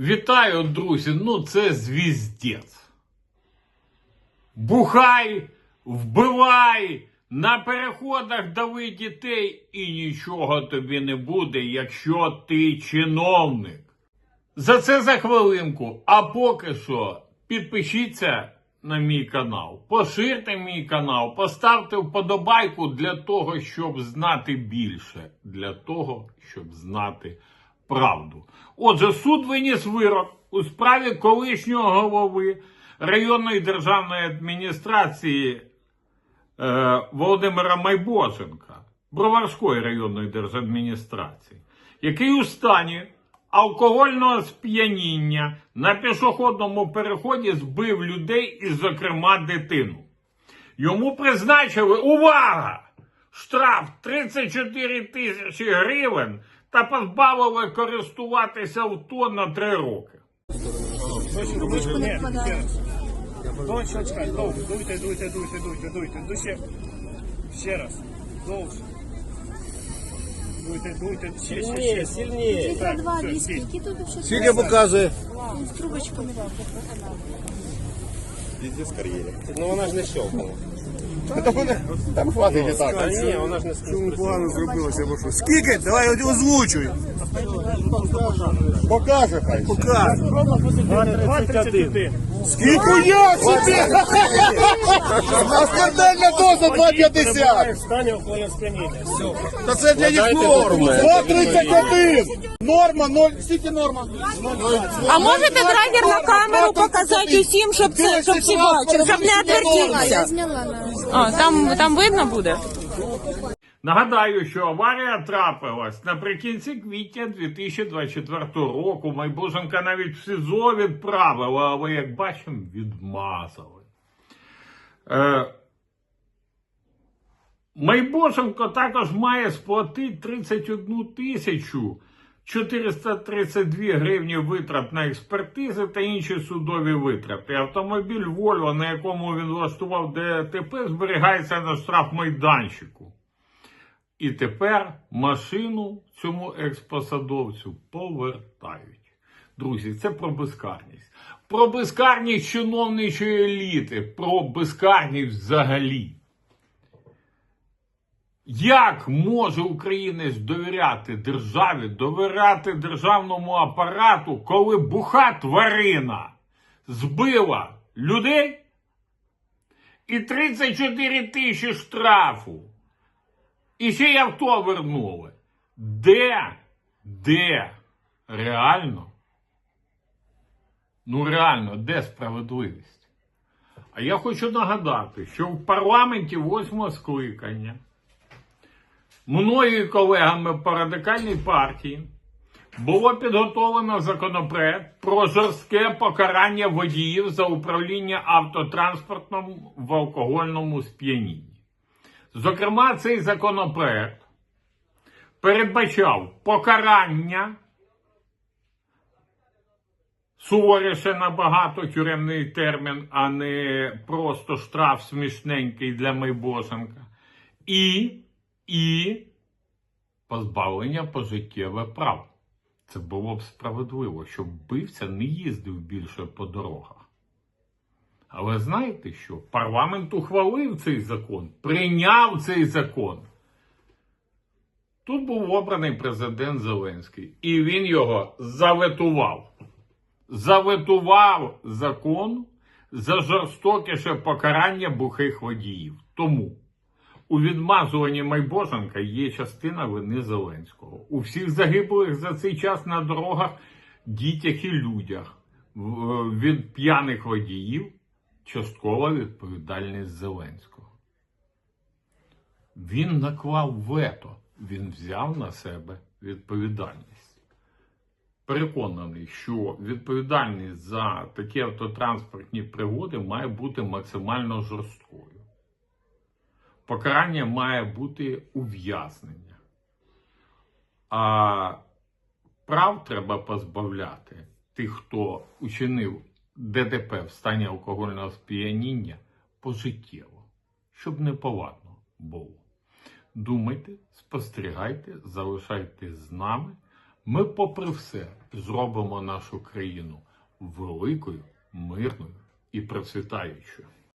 Вітаю, друзі! Ну це звіздець. Бухай, вбивай, на переходах дави дітей, і нічого тобі не буде, якщо ти чиновник. За це за хвилинку. А поки що підпишіться на мій канал, поширте мій канал, поставте вподобайку для того, щоб знати більше, для того, щоб знати правду. Отже, суд виніс вирок у справі колишнього голови районної державної адміністрації е, Володимира Майбоженка, Броварської районної держадміністрації, який у стані алкогольного сп'яніння на пішохідному переході збив людей і, зокрема, дитину. Йому призначили увага! Штраф 34 тисячі гривень та позбавили користуватися авто на 3 роки. Довше чекай, довше. Дуйте, дуйте, дуйте, дуйте, дуйте. Дуйте. Ще раз. Довше. Дуйте, дуйте. Ще, ще, Сильнее, ще. сильнее. Так, Це два все, віскі, стій. які тут ще Скільки показує? з трубочками. Ну вона ж не щелкнула. Там хватить і так. Ні, вона ж не Чому погано зробилося, бо що? Скільки? Давай озвучуй. Покаже хай. Покаже. 2,31. Скільки я собі? Скандальна доза 2,50. В стані алкогольного. Все. Та це для них норма. 2,31. Норма, 0. Скільки норма? А можете драгер на камеру показати усім, щоб це щоб всі бачили, щоб не Я відвертілися? зняла на А там там видно буде? Нагадаю, що аварія трапилась наприкінці квітня 2024 року. Майбоженка навіть в СИЗО відправили, але, як бачимо, відмазали. Е, Майбоженко також має сплатити 31 тисячу 432 гривні витрат на експертизи та інші судові витрати. Автомобіль Volvo, на якому він влаштував ДТП, зберігається на штрафмайданчику. І тепер машину цьому експосадовцю повертають. Друзі, це про безкарність. Про безкарність чиновничої еліти, про безкарність взагалі. Як може українець довіряти державі, довіряти державному апарату, коли буха тварина збила людей і 34 тисячі штрафу? І ще й авто вернули. Де? Де? Реально? Ну реально, де справедливість? А я хочу нагадати, що в парламенті восьмого скликання мною і колегами по радикальній партії було підготовлено законопроект про жорстке покарання водіїв за управління автотранспортом в алкогольному сп'янінні. Зокрема, цей законопроект передбачав покарання суворіше набагато тюремний термін, а не просто штраф смішненький для Майбоженка. І, і позбавлення пожиттєве прав. Це було б справедливо, щоб вбивця не їздив більше по дорогах. Але знаєте що? Парламент ухвалив цей закон, прийняв цей закон. Тут був обраний президент Зеленський, і він його заветував. Заветував закон за жорстокіше покарання бухих водіїв. Тому у відмазуванні Майбоженка є частина вини Зеленського. У всіх загиблих за цей час на дорогах, дітях і людях від п'яних водіїв часткова відповідальність Зеленського. Він наклав вето, він взяв на себе відповідальність. Переконаний, що відповідальність за такі автотранспортні пригоди має бути максимально жорсткою. Покарання має бути ув'язнення. А прав треба позбавляти тих, хто учинив ДТП в стані алкогольного сп'яніння пожиттєво, щоб не повадно було. Думайте, спостерігайте, залишайтесь з нами. ми, попри все, зробимо нашу країну великою, мирною і процвітаючою.